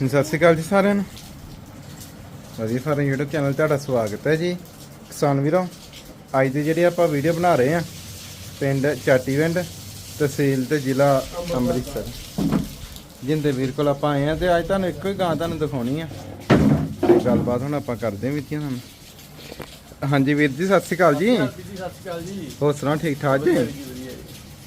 ਸਤਿ ਸ਼੍ਰੀ ਅਕਾਲ ਜੀ ਸਾਰਿਆਂ ਨੂੰ। ਵਧੀਆ ਫਾਰਮ YouTube ਚੈਨਲ ਤੁਹਾਡਾ ਸਵਾਗਤ ਹੈ ਜੀ। ਕਿਸਾਨ ਵੀਰੋ ਅੱਜ ਦੀ ਜਿਹੜੀ ਆਪਾਂ ਵੀਡੀਓ ਬਣਾ ਰਹੇ ਆ ਪਿੰਡ ਚਾਟੀਵਿੰਡ ਤਹਿਸੀਲ ਤੇ ਜ਼ਿਲ੍ਹਾ ਅੰਮ੍ਰਿਤਸਰ। ਜਿੰਦੇ ਵੀਰ ਕੋਲ ਆਪਾਂ ਆਏ ਆ ਤੇ ਅੱਜ ਤੁਹਾਨੂੰ ਇੱਕੋ ਹੀ ਗਾਂ ਤੁਹਾਨੂੰ ਦਿਖਾਉਣੀ ਆ। ਤੇ ਗੱਲਬਾਤ ਹੁਣ ਆਪਾਂ ਕਰਦੇ ਹਾਂ ਵਿੱਚੀਆਂ ਤੁਹਾਨੂੰ। ਹਾਂਜੀ ਵੀਰ ਜੀ ਸਤਿ ਸ਼੍ਰੀ ਅਕਾਲ ਜੀ। ਸਤਿ ਸ਼੍ਰੀ ਅਕਾਲ ਜੀ ਹੋਰ ਸੁਣਾਓ ਠੀਕ ਠਾਕ ਜੀ।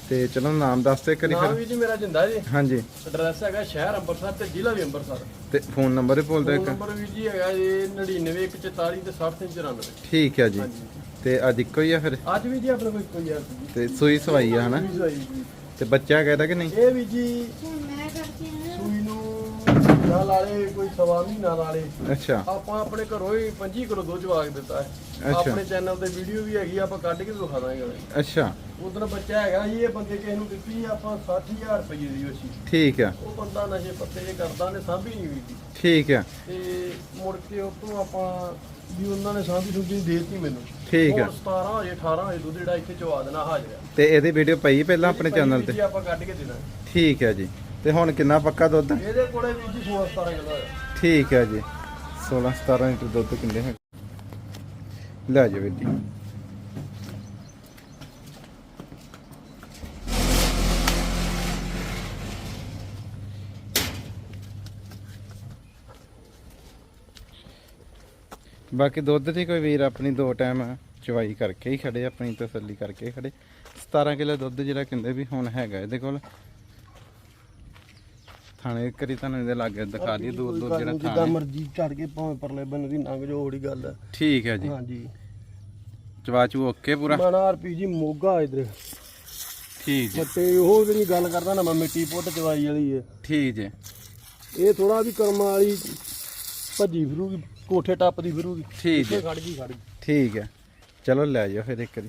ਤੇ ਚਲੋ ਨਾਮ ਦੱਸ ਤੇ ਕਰੀ ਨਾਮ ਫਿਰ। ਵੀ ਜੀ ਮੇਰਾ ਜਿੰਦਾ ਜੀ। ਹਾਂਜੀ। ਐਡਰੈਸ ਹੈਗਾ ਸ਼ਹਿਰ ਅੰਮ੍ਰਿਤਸਰ ਤੇ ਜ਼ਿਲ੍ਹਾ ਵੀ ਅੰਮ੍ਰਿਤਸਰ ਤੇ ਫੋਨ ਨੰਬਰ ਹੀ ਬੋਲ ਦਿਓ ਇੱਕ। ਨੰਬਰ ਵੀ ਜੀ ਹੈਗਾ ਜੀ 9914 ਤੇ 60394 ਠੀਕ ਹੈ ਜੀ। ਤੇ ਅੱਜ ਇੱਕੋ ਹੀ ਆ ਫਿਰ? ਅੱਜ ਵੀ ਜੀ ਆਪਣੇ ਕੋਲ ਕੋਈ ਯਾਰ ਜੀ ਤੇ ਸੂਈ ਸਵਾਈ ਆ ਹਨਾ। ਤੇ ਬੱਚਾ ਕਹਿੰਦਾ ਕਿ ਨਹੀਂ? ਇਹ ਵੀ ਜੀ ਨਾ ਲਾਲੇ ਕੋਈ ਸਵਾ ਮਹੀਨਾ ਲਾਲੇ ਅੱਛਾ। ਆਪਾਂ ਆਪਣੇ ਘਰੋਂ ਹੀ 25 ਕਿਲੋ ਦੁੱਧ ਜਵਾਗ ਦਿੱਤਾ ਹੈ। ਅੱਛਾ। ਆਪਣੇ ਚੈਨਲ ਤੇ ਵੀਡੀਓ ਵੀ ਹੈਗੀ ਆ, ਆਪਾਂ ਕੱਢ ਕੇ ਵੀ ਵਿਖਾ ਦਾਂਗੇ ਅੱਛਾ। ਉਧਰ ਬੱਚਾ ਹੈਗਾ ਜੀ ਇਹ ਬੰਦੇ ਕਿਸੇ ਨੂੰ ਦਿੱਤੀ ਆਪਾਂ 60000 ਰੁਪਏ ਦੀ ਉਹ ਸੀ ਠੀਕ ਆ। ਉਹ ਬੰਦਾ ਨਸ਼ੇ ਪੱਤੇ ਜੇ ਕਰਦਾ ਨੇ ਸਾਂਭੀ ਨਹੀਂ ਹੋਈ ਠੀਕ ਆ। ਤੇ ਮੁੜ ਕੇ ਉਹ ਤੋਂ ਆਪਾਂ ਵੀ ਉਹਨਾਂ ਨੇ ਸਾਂਭੀ ਸੁਭੀ ਦੇਤੀ ਮੈਨੂੰ। ਠੀਕ ਆ। ਹੁਣ 17 ਹਜੇ 18 ਹਜੇ ਦੁੱਧ ਜਿਹੜਾ ਇੱਥੇ ਚਵਾ ਦੇਣਾ ਹਾਜ਼ਰ ਆ। ਤੇ ਇਹਦੀ ਵੀਡੀਓ ਪਈ ਪਹਿਲਾਂ ਆਪਣੇ ਚੈਨਲ ਜੀ ਤੇ? ਆਪਾਂ ਕੱਢ ਕੇ ਦੇਣਾ। ਠੀਕ ਹੈ ਜੀ। ਤੇ ਹੁਣ ਕਿੰਨਾ ਪੱਕਾ ਦੁੱਧ? ਇਹਦੇ ਕੋਲੇ ਵੀ ਜੀ 16 17 ਕਿਲੋ ਹੈ ਠੀਕ ਹੈ ਜੀ। 16 17 ਲੀਟਰ ਦੁੱਧ ਕਿੰਨੇ ਹੈ? ਲੈ ਜਾ ਵੀਰ ਜੀ। ਬਾਕੀ ਦੁੱਧ ਦੀ ਕੋਈ ਵੀਰ ਆਪਣੀ ਦੋ ਟਾਈਮ ਚਵਾਈ ਕਰਕੇ ਹੀ ਖੜੇ ਆਪਣੀ ਤਸੱਲੀ ਕਰਕੇ ਹੀ ਖੜੇ। 17 ਕਿਲੋ ਦੁੱਧ ਜਿਹੜਾ ਕਹਿੰਦੇ ਵੀ ਹੁਣ ਹੈਗਾ ਇਹਦੇ ਕੋਲ। ਥਾਣੇ ਕਰੀ ਤੁਹਾਨੂੰ ਇਹਦੇ ਲਾਗੇ ਦਿਖਾ ਦਈਏ ਦੂਰ ਦੂਰ ਜਿਹੜਾ ਜਿੱਦਾਂ ਥਾਣੇ ਮਰਜ਼ੀ ਚੜ ਕੇ ਭਾਵੇਂ ਪਰਲੇ ਬੰਨੇ ਦੀ ਲੰਘ ਜੋ ਹੋੜੀ ਗੱਲ ਹੈ। ਠੀਕ ਹੈ ਜੀ। ਹਾਂਜੀ। ਚਵਾਚੂ ਓਕੇ ਪੂਰਾ। ਮਾਣਾ ਆਰਪੀ ਜੀ ਮੋਗਾ ਇਧਰ। ਠੀਕ ਜੀ। ਮੱਤੇ ਉਹ ਜਿਹੜੀ ਗੱਲ ਕਰਦਾ ਨਾ ਮੈਂ ਮਿੱਟੀ ਪੁੱਟ ਚਵਾਈ ਵਾਲੀ ਹੈ। ਠੀਕ ਜੀ। ਇਹ ਥੋੜਾ ਵੀ ਕਰਮਾਂ ਵਾਲੀ ਭੱਜੀ ਫਿਰੂਗੀ ਕੋਠੇ ਟੱਪਦੀ ਫਿਰੂਗੀ। ਠੀਕ ਇੱਥੇ ਹੈ ਖੜ ਗਈ ਖੜ ਗਈ। ਠੀਕ ਹੈ। ਚਲੋ ਲੈ ਜਾਓ ਫਿਰ ਇੱਕ ਦੀ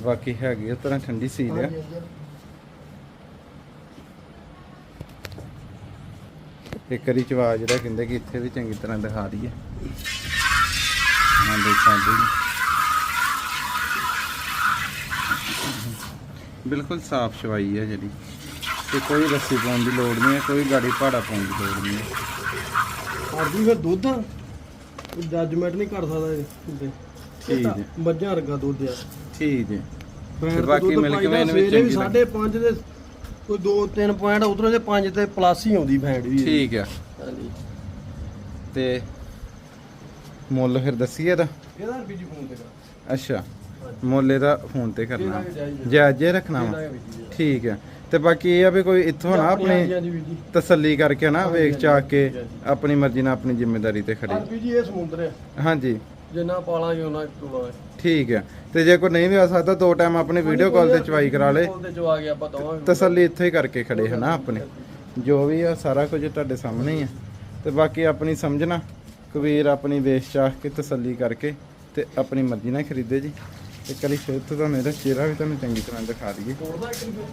ਤੇ ਬਾਕੀ ਹੈਗੀ ਉਸ ਤਰ੍ਹਾਂ ਠੰਡੀ ਸੀਲ ਆ। ਇੱਕ ਵਾਰੀ ਚਵਾ ਜਿਹੜਾ ਕਹਿੰਦੇ ਕਿ ਇੱਥੇ ਵੀ ਚੰਗੀ ਤਰ੍ਹਾਂ ਦਿਖਾ ਦਈਏ। ਹਾਂ ਦੇਖ ਸਕਦੇ ਜੀ ਬਿਲਕੁਲ ਸਾਫ਼ ਚਵਾਈ ਹੈ ਜਿਹੜੀ। ਤੇ ਕੋਈ ਰੱਸੀ ਪਾਉਣ ਦੀ ਲੋੜ ਨਹੀਂ ਹੈ ਕੋਈ ਗਾੜੀ ਪਹਾੜਾ ਪਾਉਣ ਦੀ ਲੋੜ ਨਹੀਂ ਹੈ ਅਰਜੀ ਫਿਰ ਦੁੱਧ? ਜੱਜਮੈਂਟ ਨਹੀਂ ਕਰ ਸਕਦਾ ਇਹ ਠੀਕ ਹੈ ਮੱਝਾਂ ਵਰਗਾ ਦੁੱਧ ਆ। ਠੀਕ ਜੀ। ਬੈਂਡ ਬਾਕੀ ਮਿਲ ਕੇ ਮੈਨੂੰ ਵੀ ਚੰਗੀ ਸਾਢੇ 5 ਦੇ ਕੋਈ 2 3 ਪੁਆਇੰਟ ਉਧਰੋਂ ਦੇ 5 ਤੇ ਪਲੱਸ ਹੀ ਆਉਂਦੀ ਫੈਂਡ ਵੀ ਇਹਦੀ। ਠੀਕ ਆ। ਹਾਂਜੀ। ਤੇ ਮੁੱਲ ਫਿਰ ਦੱਸੀਏ ਇਹਦਾ ਇਹਦਾ ਰੁਪਏ ਜੀ ਫੋਨ ਤੇ ਕਰ। ਅੱਛਾ ਮੁੱਲ ਇਹਦਾ ਫੋਨ ਤੇ ਕਰਨਾ। ਜਾਇਜ਼ ਹੈ। ਰੱਖਣਾ ਵਾ। ਠੀਕ ਹੈ ਤੇ ਬਾਕੀ ਇਹ ਆ ਵੀ ਕੋਈ ਇੱਥੋਂ ਨਾ ਆਪਣੀ ਤਸੱਲੀ ਕਰਕੇ ਨਾ ਵੇਖ ਚਾਕ ਕੇ। ਆਪਣੀ ਮਰਜ਼ੀ ਨਾਲ ਆਪਣੀ ਜ਼ਿੰਮੇਵਾਰੀ ਤੇ ਖੜੇ। ਅਰਬੀ ਜੀ ਇਹ ਸਮੁੰਦਰ ਹੈ ਹਾਂਜੀ। ਜਿੰਨਾ ਪਾਲਾਂਗੇ ਉਹਨਾਂ ਟੂਣਾ ਹੈ ਠੀਕ ਹੈ। ਤੇ ਜੇ ਕੋਈ ਨਹੀਂ ਵੀ ਆ ਸਕਦਾ ਦੋ ਟਾਈਮ ਆਪਣੀ ਵੀਡੀਓ ਕਾਲ ਤੇ ਚਵਾਈ ਕਰਾ ਲੇ। ਕਾਲ ਤੇ ਚਵਾ ਕੇ ਆਪਾਂ ਦਵਾਂਗੇ ਤਸੱਲੀ ਇੱਥੇ ਹੀ ਕਰਕੇ ਖੜੇ ਹਨਾ ਆਪਣੇ। ਜੋ ਵੀ ਆ ਸਾਰਾ ਕੁਝ ਤੁਹਾਡੇ ਸਾਹਮਣੇ ਹੀ ਆ ਤੇ ਬਾਕੀ ਆਪਣੀ ਸਮਝਣਾ ਕਬੀਰ ਆਪਣੀ ਵੇਚ ਚਾਖ ਕੇ ਤਸੱਲੀ ਕਰਕੇ ਤੇ ਆਪਣੀ ਮਰਜ਼ੀ ਨਾਲ ਖਰੀਦੇ ਜੀ। ਤੇ ਕਲੀ ਫਿਰ ਤੋਂ ਤੁਹਾਨੂੰ ਇਹਦਾ ਚਿਹਰਾ ਵੀ ਤੁਹਾਨੂੰ ਚੰਗੀ ਤਰ੍ਹਾਂ ਦਿਖਾ ਦਈਏ। ਤੋੜਦਾ ਇੱਕ ਰੁਪਏ